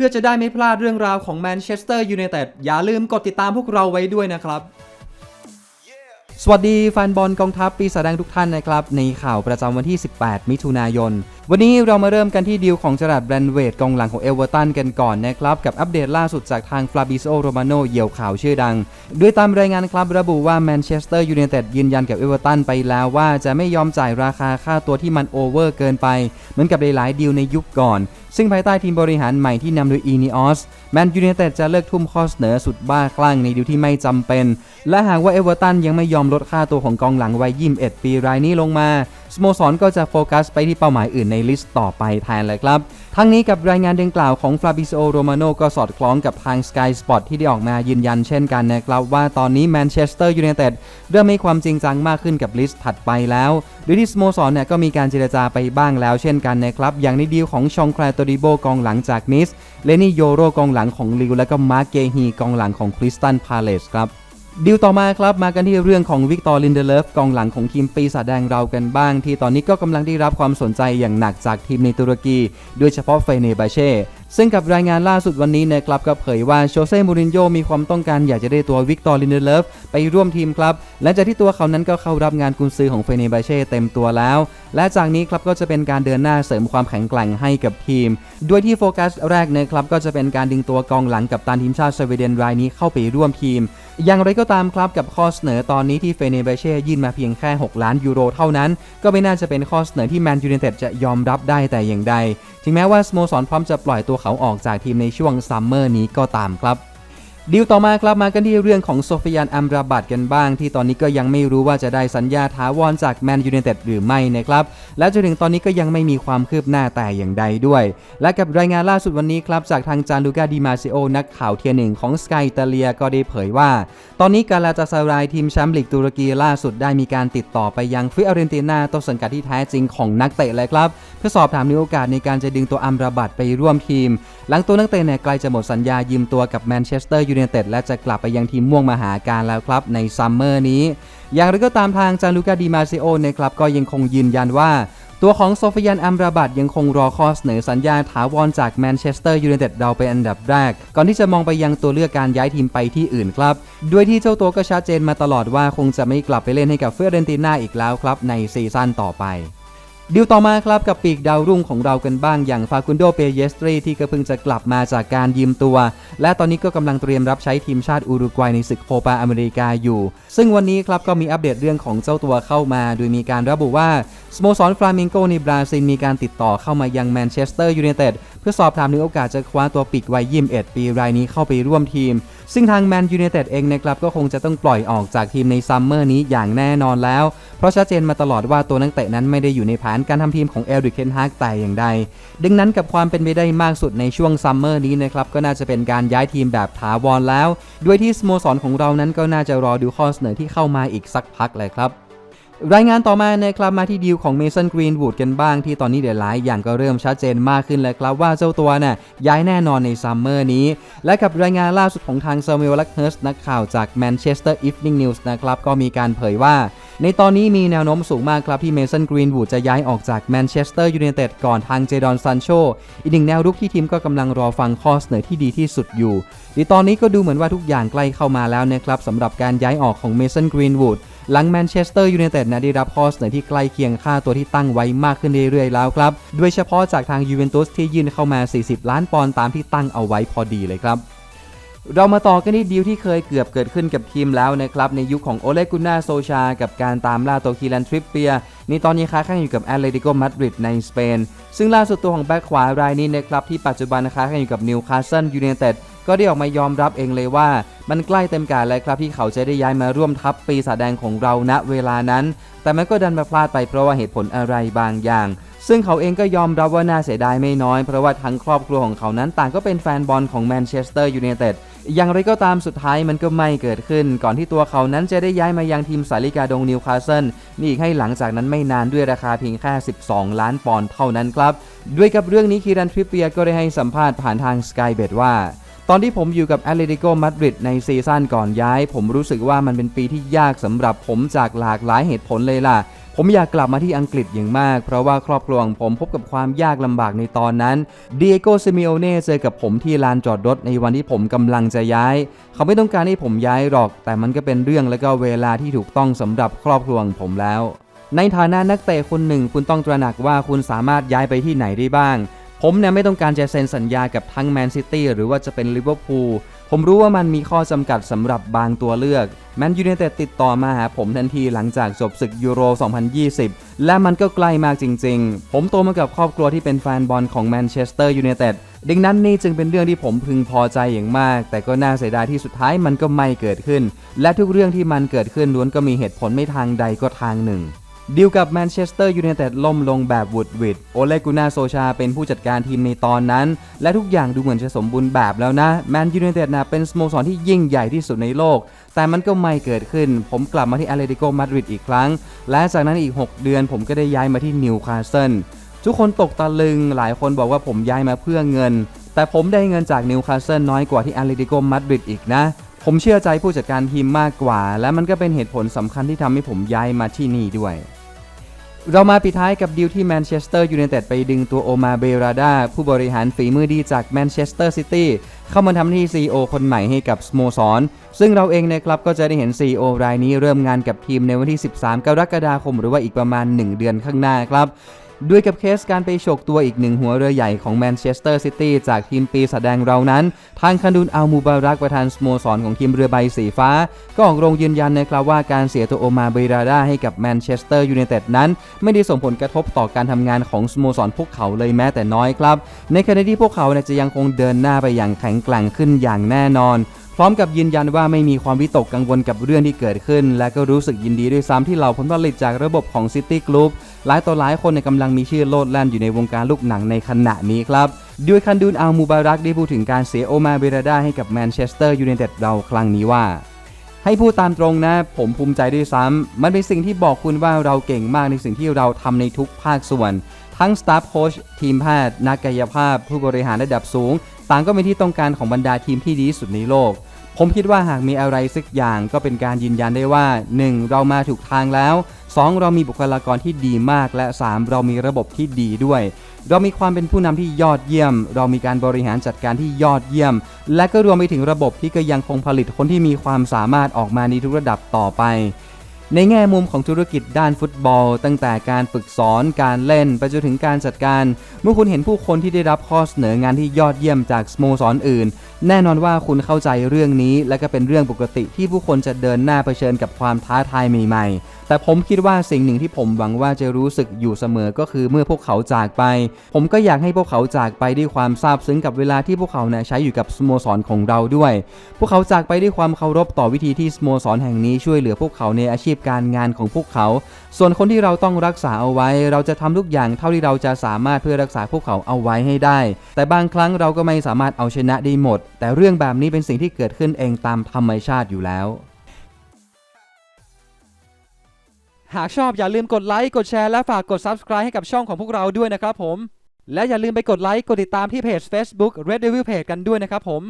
พื่อจะได้ไม่พลาดเรื่องราวของแมนเชสเตอร์ยูไนเต็ดอย่าลืมกดติดตามพวกเราไว้ด้วยนะครับ สวัสดีแฟนบอลกองทัพปีศาจแดงทุกท่านนะครับ ในข่าวประจำวันที่ 18 มิถุนายน วันนี้เรามาเริ่มกันที่ดีลของจรัดแบรนเวดกองหลังของเอเวอร์ตันกันก่อนนะครับ กับอัปเดตล่าสุดจากทางฟลาบิโซโรมาโนเหยี่ยวข่าวชื่อดัง ด้วยตามรายงานครับระบุว่าแมนเชสเตอร์ยูไนเต็ดยืนยันกับเอเวอร์ตันไปแล้วว่าจะไม่ยอมจ่ายราคาค่าตัวที่มันโอเวอร์เกินไป เหมือนกับหลายๆดีลในยุคก่อน ซึ่งภายใต้ทีมบริหารใหม่ที่นำโดยอีนีออสแมนยูไนเต็ดจะเลิกทุ่มข้อเสนอสุดบ้าคลั่งในดีลที่ไม่จำเป็น และหากว่าเอเวอร์ตันยังไม่ยอมลดค่าตัวของกองหลังวัย21ปีรายนี้ลงมาสโมสรก็จะโฟกัสไปที่เป้าหมายอื่นในลิสต์ต่อไปแทนเลยครับ ทั้งนี้กับรายงานดังกล่าวของฟลาบิโ o โรมาโนก็สอดคล้องกับทาง Sky Sport ที่ได้ออกมายืนยันเช่นกันนะครับ ว่าตอนนี้แมนเชสเตอร์ยูไนเต็ดเริ่มมีความจริงจังมากขึ้นกับลิสต์ถัดไปแล้วโดยที่สโมสรเนี่ยก็มีการเจรจาไปบ้างแล้วเช่นกันนะครับ อย่างในดีลของชองแคลโตริโบกองหลังจากนิส เลนี่โยโรกองหลังของลิวและก็มาร์เกฮีกองหลังของคริสตันพาเลสครับ ดีลต่อมาครับมากันที่เรื่องของวิกตอร์ลินเดเลฟกองหลังของทีมปีศาจแดงเรากันบ้าง ที่ตอนนี้ก็กำลังได้รับความสนใจอย่างหนักจากทีมในตุรกี โดยเฉพาะเฟเนบาเช่ซึ่งกับรายงานล่าสุดวันนี้นะครับก็เผยว่าโชเซ่มูรินโญ่มีความต้องการอยากจะได้ตัววิกตอร์ลินเดเลฟไปร่วมทีมครับหลังจากที่ตัวเขานั้นก็เข้ารับงานกุนซือของเฟเนบาเช่เต็มตัวแล้ว และจากนี้ครับก็จะเป็นการเดินหน้าเสริมความแข็งแกร่งให้กับทีมโดยที่โฟกัสแรกนะครับก็จะเป็นการดึงตัวกองหลังกับตันทีมชาติสวีเดนรายนี้เข้าไปร่วมทีม อย่างไรก็ตามครับกับข้อเสนอตอนนี้ที่เฟเนเบเช่ยื่นมาเพียงแค่ 6 ล้านยูโรเท่านั้น ก็ไม่น่าจะเป็นข้อเสนอที่แมนยูไนเต็ดจะยอมรับได้แต่อย่างใด ถึงแม้ว่าสโมสรพร้อมจะปล่อยตัวเขาออกจากทีมในช่วงซัมเมอร์นี้ก็ตามครับ ดีลต่อมาครับมากันที่เรื่องของโซฟิยานอัมราบัตกันบ้าง ที่ตอนนี้ก็ยังไม่รู้ว่าจะได้สัญญาถาวรจากแมนยูไนเต็ดหรือไม่นะครับ และจนถึงตอนนี้ก็ยังไม่มีความคืบหน้าแต่อย่างใดด้วย และกับรายงานล่าสุดวันนี้ครับ จากทางจานลูกาดิมาซิโอนักข่าวเทียหนึ่งของสกายอิตาเลียก็ได้เผยว่า ตอนนี้กาลาตาซารายทีมแชมป์ลีกตุรกีล่าสุดได้มีการติดต่อไปยังฟิออเรนตินาต้นสังกัดที่แท้จริงของนักเตะเลยครับ เพื่อสอบถามในโอกาสในการจะดึงตัวอัมราบัตไปร่วมทีม หลังตัวนักเตะเนี่ยใกล้จะหมดสัญญายืมตัวกับแมนเชสเตอร์ยูไนเต็ดและจะกลับไปยังทีมม่วงมหาการแล้วครับในซัมเมอร์นี้ อย่างไรก็ตามทางจานลูกาดิมาซิโอนะครับก็ยังคงยืนยันว่า ตัวของโซฟิยันอัมราบัตยังคงรอข้อเสนอสัญญาถาวรจากแมนเชสเตอร์ยูไนเต็ดเราเป็นอันดับแรก ก่อนที่จะมองไปยังตัวเลือกการย้ายทีมไปที่อื่นครับ ด้วยที่เจ้าตัวก็ชัดเจนมาตลอดว่าคงจะไม่กลับไปเล่นให้กับเฟอร์เรนติน่าอีกแล้วครับในซีซั่นต่อไป ดิวต่อมาครับกับปีกดาวรุ่งของเรากันบ้างอย่างฟาคุนโดเปเยสตรีที่ก็เพิ่งจะกลับมาจากการยืมตัว และตอนนี้ก็กำลังเตรียมรับใช้ทีมชาติอุรุกวัยในศึกโคปาอเมริกาอยู่ ซึ่งวันนี้ครับก็มีอัปเดตเรื่องของเจ้าตัวเข้ามา โดยมีการระบุว่าสโมสรฟลามิงโกในบราซิลมีการติดต่อเข้ามายังแมนเชสเตอร์ยูไนเต็ดเพื่อสอบถามถึงโอกาสจะคว้าตัวปีกวัย21 ปีรายนี้เข้าไปร่วมทีม ซึ่งทางแมนยูไนเต็ดเองนะครับก็คงจะต้องปล่อยออกจากทีมในซัมเมอร์นี้อย่างแน่นอนแล้ว เพราะชัดเจนมาตลอดว่าตัวนักเตะนั้นไม่ได้อยู่ในแผนการทำทีมของเอลริกเคนฮากแต่อย่างใด ดังนั้นกับความเป็นไปได้มากสุดในช่วงซัมเมอร์นี้นะครับก็น่าจะเป็นการย้ายทีมแบบถาวรแล้ว ด้วยที่สโมสรของเรานั้นก็น่าจะรอดูข้อเสนอที่เข้ามาอีกสักพักเลยครับ รายงานต่อมานะครับมาที่ดีลของเมสันกรีนวูดกันบ้างที่ตอนนี้เดี๋ยวหลายอย่างก็เริ่มชัดเจนมากขึ้นแล้วครับว่าเจ้าตัวน่ะย้ายแน่นอนในซัมเมอร์นี้ และกับรายงานล่าสุดของทางซามูเอลลักเฮิร์สนักข่าวจากแมนเชสเตอร์อีฟนิ่งนิวส์นะครับก็มีการเผยว่า ในตอนนี้มีแนวโน้มสูงมากครับที่เมสันกรีนวูดจะย้ายออกจากแมนเชสเตอร์ยูไนเต็ดก่อนทางเจดอนซันโชอีกหนึ่งแนวรุกที่ทีมก็กำลังรอฟังข้อเสนอที่ดีที่สุดอยู่ในตอนนี้ก็ดูเหมือนว่าทุกอย่างใกล้เข้ามาแล้วนะครับสำหรับการย้ายออกของเมสันกรีนวูดหลังแมนเชสเตอร์ยูไนเต็ดนะได้รับข้อเสนอที่ใกล้เคียงค่าตัวที่ตั้งไว้มากขึ้นเรื่อยๆแล้วครับ โดยเฉพาะจากทางยูเวนตุสที่ยื่นเข้ามา 40 ล้านปอนด์ตามที่ตั้งเอาไว้พอดีเลยครับ เรามาต่อกันที่ดีลที่เคยเกือบเกิดขึ้นกับทีมแล้วนะครับ ในยุคของโอเลกุน่าโซชา กับการตามล่าตัวคีรันทริปเปียนี่ตอนนี้ค้าแข่งอยู่กับแอตเลติโกมาดริดในสเปน ซึ่งล่าสุดตัวของแบ็คขวารายนี้นะครับ ที่ปัจจุบันค้าแข่งอยู่กับนิวคาสเซิลยูไนเต็ดก็ได้ออกมายอมรับเองเลยว่า มันใกล้เต็มกาลแล้วครับที่เขาจะได้ย้ายมาร่วมทัพปีศาจแดงของเราณเวลานั้น แต่มันก็ดันมาพลาดไปเพราะว่าเหตุผลอะไรบางอย่างซึ่งเขาเองก็ยอมรับว่าน่าเสียดายไม่น้อย เพราะว่าทั้งครอบครัวของเขานั้นต่างก็เป็นแฟนบอลของแมนเชสเตอร์ยูไนเต็ด อย่างไรก็ตามสุดท้ายมันก็ไม่เกิดขึ้น ก่อนที่ตัวเขานั้นจะได้ย้ายมายังทีมสาลิกาดงนิวคาสเซิลนี่ให้หลังจากนั้นไม่นานด้วยราคาเพียงแค่ 12 ล้านปอนด์เท่านั้นครับ ด้วยกับเรื่องนี้คีรันทริปเปียก็ได้ให้สัมภาษณ์ผ่านทางสกายเบดว่า ตอนที่ผมอยู่กับแอตเลติโกมาดริดในซีซั่นก่อนย้าย ผมรู้สึกว่ามันเป็นปีที่ยากสำหรับผมจากหลากหลายเหตุผลเลยล่ะ ผมอยากกลับมาที่อังกฤษอย่างมาก เพราะว่าครอบครัวของผมพบกับความยากลำบากในตอนนั้นเดียโกซิมิโอเน่เจอกับผมที่ลานจอดรถในวันที่ผมกำลังจะย้าย เขาไม่ต้องการให้ผมย้ายหรอก แต่มันก็เป็นเรื่องและก็เวลาที่ถูกต้องสำหรับครอบครัวของผมแล้ว ในฐานะนักเตะคนหนึ่ง คุณต้องตระหนักว่าคุณสามารถย้ายไปที่ไหนได้บ้าง ผมเนี่ยไม่ต้องการจะเซ็นสัญญากับทั้งแมนซิตี้หรือว่าจะเป็นลิเวอร์พูลผมรู้ว่ามันมีข้อจำกัดสำหรับบางตัวเลือกแมนยูไนเต็ดติดต่อมาหาผมทันทีหลังจากจบศึกยูโร 2020 และมันก็ใกล้มากจริงๆ ผมโตมากับครอบครัวที่เป็นแฟนบอลของแมนเชสเตอร์ยูไนเต็ดดังนั้นนี่จึงเป็นเรื่องที่ผมพึงพอใจอย่างมาก แต่ก็น่าเสียดายที่สุดท้ายมันก็ไม่เกิดขึ้น และทุกเรื่องที่มันเกิดขึ้นล้วนก็มีเหตุผลไม่ทางใดก็ทางหนึ่ง ดีลกับแมนเชสเตอร์ยูไนเต็ดล่มลงแบบวุดวิดโอเลกุนาโซชาเป็นผู้จัดการทีมในตอนนั้น และทุกอย่างดูเหมือนจะสมบูรณ์แบบแล้วนะ แมนยูไนเต็ดนะเป็นสโมสรที่ยิ่งใหญ่ที่สุดในโลก แต่มันก็ไม่เกิดขึ้น ผมกลับมาที่อตเลติโกมาดริดอีกครั้ง และจากนั้นอีก 6 เดือนผมก็ได้ย้ายมาที่นิวคาสเซิลทุกคนตกตะลึง หลายคนบอกว่าผมย้ายมาเพื่อเงิน แต่ผมได้เงินจากนิวคาสเซิลน้อยกว่าที่อตเลติโกมาดริดอีกนะผมเชื่อใจผู้จัดการทีมมากกว่า และมันก็เป็นเหตุผลสำคัญที่ทำให้ผมย้ายมาที่นี่ด้วย เรามาปิดท้ายกับดีลที่แมนเชสเตอร์ยูไนเต็ดไปดึงตัวโอมาเบราดาผู้บริหารฝีมือดีจากแมนเชสเตอร์ซิตี้เข้ามาทำที่ CEO คนใหม่ให้กับสโมสร ซึ่งเราเองนะครับก็จะได้เห็น CEO รายนี้เริ่มงานกับทีมในวันที่ 13 กรกฎาคม หรือว่าอีกประมาณ 1 เดือนข้างหน้าครับ ด้วยกับเคสการไปฉกตัวอีกหนึ่งหัวเรือใหญ่ของแมนเชสเตอร์ซิตี้จากทีมปีศาจแดงเรานั้น ทางคันดุนอัลมูบารักประธานสโมสรของทีมเรือใบสีฟ้า ก็ออกโรงยืนยันนะครับว่าการเสียตัวโอมาเบราดาให้กับแมนเชสเตอร์ยูไนเต็ดนั้น ไม่ได้ส่งผลกระทบต่อการทำงานของสโมสรพวกเขาเลยแม้แต่น้อยครับ ในขณะที่พวกเขาจะยังคงเดินหน้าไปอย่างแข็งแกร่งขึ้นอย่างแน่นอน พร้อมกับยืนยันว่าไม่มีความวิตกกังวลกับเรื่องที่เกิดขึ้น และก็รู้สึกยินดีด้วยซ้ำที่เหล่าผลผลิตจากระบบของ City Group หลายต่อหลายคนในกำลังมีชื่อโลดแล่นอยู่ในวงการลูกหนังในขณะนี้ครับด้วยคันดูนอัลมูบารักได้พูดถึงการเสียโอมาเบราดาให้กับแมนเชสเตอร์ยูไนเต็ดเราครั้งนี้ว่า ให้พูดตามตรงนะ ผมภูมิใจด้วยซ้ำมันเป็นสิ่งที่บอกคุณว่าเราเก่งมากในสิ่งที่เราทำในทุกภาคส่วน ทั้งสตาฟโค้ชทีมแพทย์นักกายภาพ ผู้บริหารระดับสูง ต่างก็เป็นที่ต้องการของบรรดาทีมที่ดีสุดในโลก ผมคิดว่าหากมีอะไรสักอย่างก็เป็นการยืนยันได้ว่า 1. เรามาถูกทางแล้ว 2. เรามีบุคลากรที่ดีมาก และ 3. เรามีระบบที่ดีด้วย เรามีความเป็นผู้นำที่ยอดเยี่ยม เรามีการบริหารจัดการที่ยอดเยี่ยม และก็รวมไปถึงระบบที่ก็ยังคงผลิตคนที่มีความสามารถออกมาในทุกระดับต่อไป ในแง่มุมของธุรกิจด้านฟุตบอล ตั้งแต่การฝึกสอนการเล่นไปจนถึงการจัดการ เมื่อคุณเห็นผู้คนที่ได้รับข้อเสนองานที่ยอดเยี่ยมจากสโมสรออื่น แน่นอนว่าคุณเข้าใจเรื่องนี้ และก็เป็นเรื่องปกติที่ผู้คนจะเดินหน้าเผชิญกับความท้าทายใหม่ ๆ แต่ผมคิดว่าสิ่งหนึ่งที่ผมหวังว่าจะรู้สึกอยู่เสมอก็คือเมื่อพวกเขาจากไป ผมก็อยากให้พวกเขาจากไปด้วยความซาบซึ้งกับเวลาที่พวกเขาเนี่ยใช้อยู่กับสโมสรของเราด้วย พวกเขาจากไปด้วยความเคารพต่อวิธีที่สโมสรแห่งนี้ช่วยเหลือพวกเขาในอาชีพการงานของพวกเขา ส่วนคนที่เราต้องรักษาเอาไว้ เราจะทำทุกอย่างเท่าที่เราจะสามารถเพื่อรักษาพวกเขาเอาไว้ให้ได้ แต่บางครั้งเราก็ไม่สามารถเอาชนะได้หมด แต่เรื่องแบบนี้เป็นสิ่งที่เกิดขึ้นเองตามธรรมชาติอยู่แล้วหากชอบอย่าลืมกดไลค์ กดแชร์ และฝากกด Subscribe ให้กับช่องของพวกเราด้วยนะครับผม และอย่าลืมไปกดไลค์ กดติดตามที่เพจ Facebook Red Devil Page กันด้วยนะครับผม